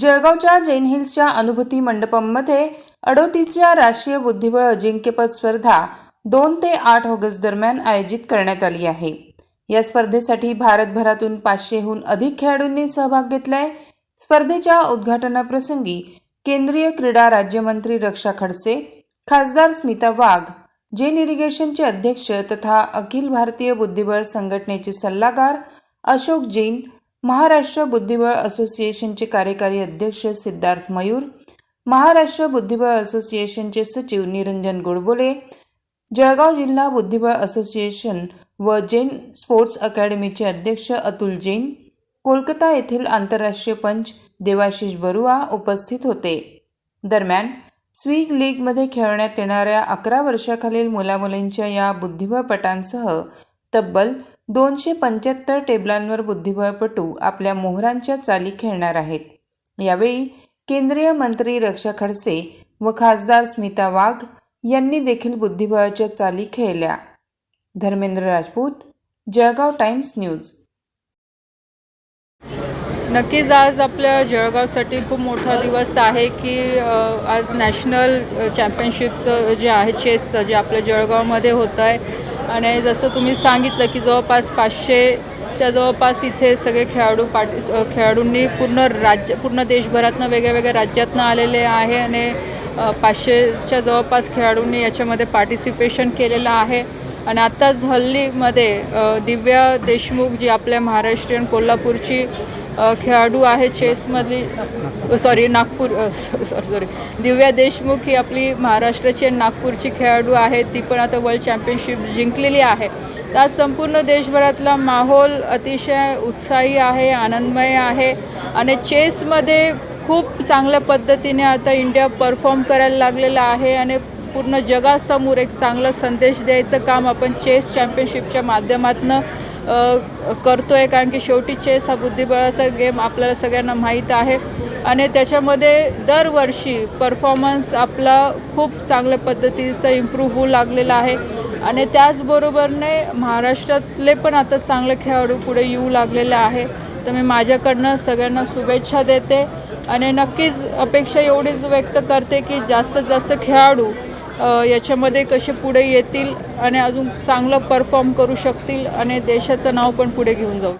जळगावच्या जैन हिल्सच्या अनुभूती मंडपममध्ये अडोतीसव्या राष्ट्रीय बुद्धिबळ अजिंक्यपद स्पर्धा दोन ते आठ ऑगस्ट दरम्यान आयोजित करण्यात आली आहे. या स्पर्धेसाठी भारतभरातून पाचशेहून अधिक खेळाडूंनी सहभाग घेतलाय. स्पर्धेच्या उद्घाटनाप्रसंगी केंद्रीय क्रीडा राज्यमंत्री रक्षा खडसे खासदार स्मिता वाघ जेन इरिगेशनचे अध्यक्ष तथा अखिल भारतीय बुद्धिबळ संघटनेचे सल्लागार अशोक जैन महाराष्ट्र बुद्धिबळ असोसिएशनचे कार्यकारी अध्यक्ष सिद्धार्थ मयूर महाराष्ट्र बुद्धिबळ असोसिएशनचे सचिव निरंजन गोडबोले जळगाव जिल्हा बुद्धिबळ असोसिएशन व जैन स्पोर्ट्स अकॅडमीचे अध्यक्ष अतुल जैन कोलकाता येथील आंतरराष्ट्रीय पंच देवाशिष बरुआ उपस्थित होते. दरम्यान स्विग लीगमध्ये खेळण्यात येणाऱ्या अकरा वर्षाखालील मुलामुलींच्या या बुद्धिबळपटांसह तब्बल दोनशे पंच्याहत्तर टेबलांवर बुद्धिबळपटू आपल्या मोहरांच्या चाली खेळणार आहेत. यावेळी केंद्रीय मंत्री रक्षा खडसे व खासदार स्मिता वाघ यांनी देखील बुद्धिबळाच्या चाली खेळल्या. Dharmendra Rajput Jalgaon Times News. नक्कीच आज आपल्या जळगावसाठी खूप मोठा दिवस आहे की आज नॅशनल चॅम्पियनशिपचं जे आहे चेसचं जे आपल्या जळगावमध्ये होतं आहे आणि जसं तुम्ही सांगितलं की जवळपास पाचशेच्या जवळपास इथे सगळे खेळाडू पार्टी खेळाडूंनी पूर्ण राज्य पूर्ण देशभरातनं वेगळ्या वेगळ्या राज्यातनं आलेले आहे आणि पाचशेच्या जवळपास खेळाडूंनी याच्यामध्ये पार्टिसिपेशन केलेलं आहे. आणि आत्ताच हल्लीमध्ये दिव्या देशमुख जी आपल्या महाराष्ट्रीयन कोल्हापूरची खेळाडू आहे चेसमधली sorry Nagpur sorry sorry Divya Deshmukh ही आपली महाराष्ट्राची आणि नागपूरची खेळाडू आहे ती पण आता वर्ल्ड चॅम्पियनशिप जिंकलेली आहे. तर आज संपूर्ण देशभरातला माहोल अतिशय उत्साही आहे आनंदमय आहे. आणि चेसमध्ये खूप चांगल्या पद्धतीने आता इंडिया परफॉर्म करायला लागलेला आहे आणि पूर्ण जगासमोर एक चांगला संदेश द्यायचं काम आपण चेस चॅम्पियनशिपच्या माध्यमातून करतो आहे कारण की शेवटी चेस हा बुद्धिबळाचा गेम आपल्याला सगळ्यांना माहीत आहे. आणि त्याच्यामध्ये दरवर्षी परफॉर्मन्स आपला खूप चांगल्या पद्धतीचं इम्प्रूव्ह होऊ लागलेला आहे. आणि त्याचबरोबरने महाराष्ट्रातले पण आता चांगले खेळाडू पुढे येऊ लागलेले आहे. तर मी माझ्याकडनं सगळ्यांना शुभेच्छा देते. आणि नक्कीच अपेक्षा एवढीच व्यक्त करते की जास्तीत जास्त खेळाडू याच्यामध्ये कसे पुढे येतील आणि अजून चांगलं परफॉर्म करू शकतील आणि देशाचं नाव पण पुढे घेऊन जाऊ.